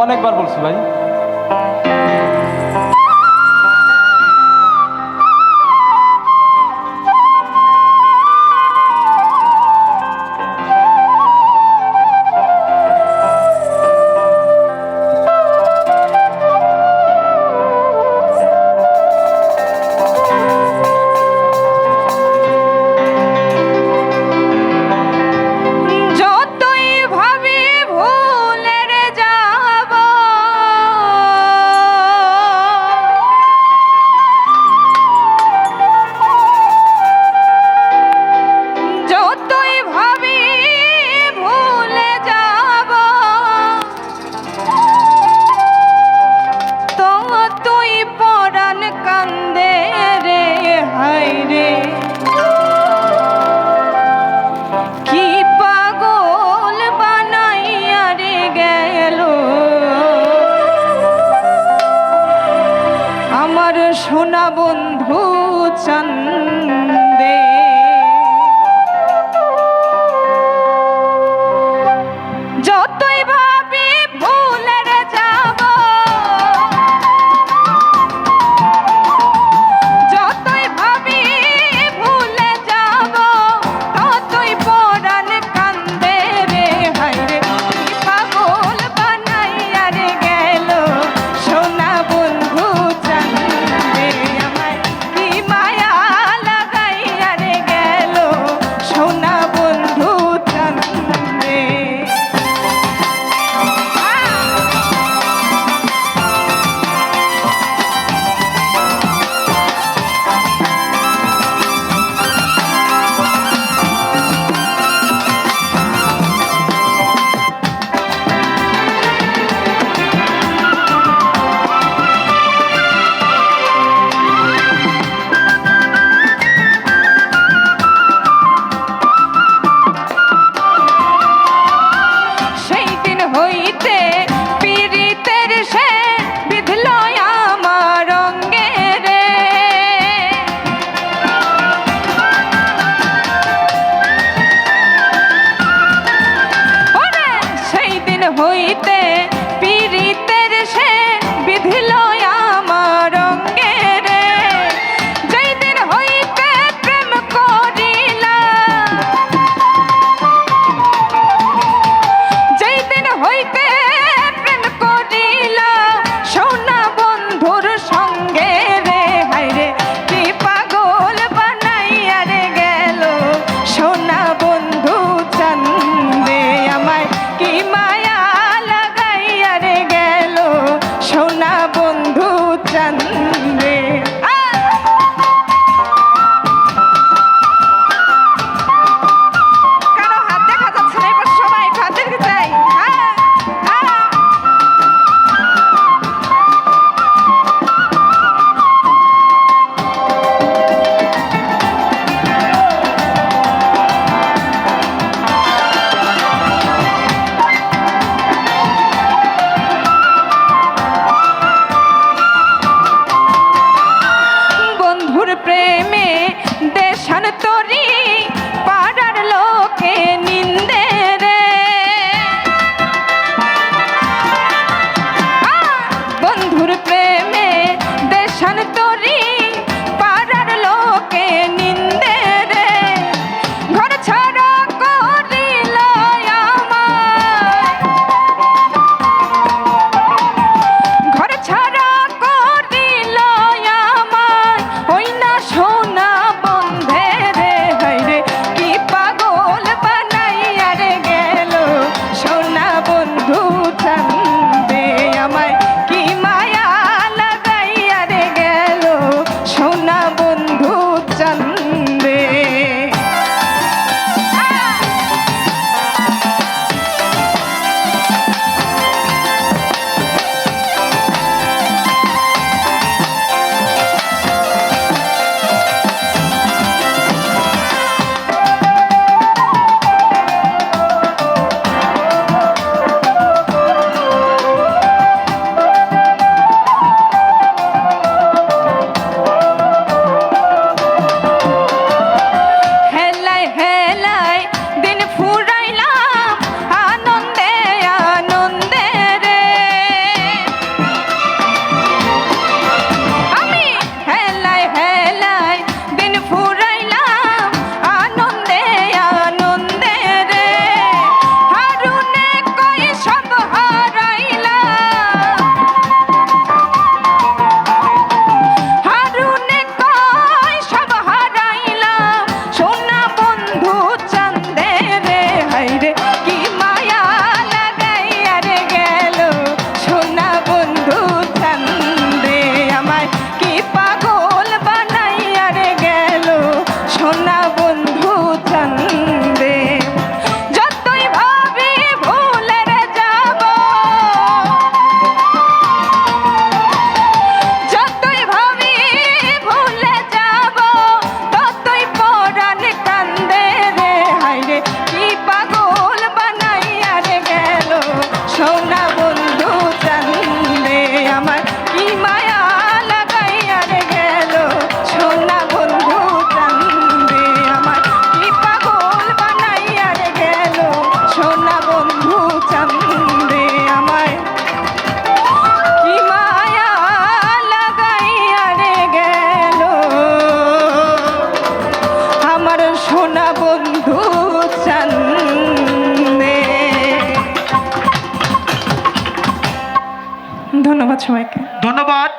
অনেকবার বলছি ভাই। বন্ধু চন্দে। বন্ধু চান্দে আমায়। লাগাইয়া রে গেল। আমার সোনা বন্ধু চান্দে। ধন্যবাদ সবাইকে। ধন্যবাদ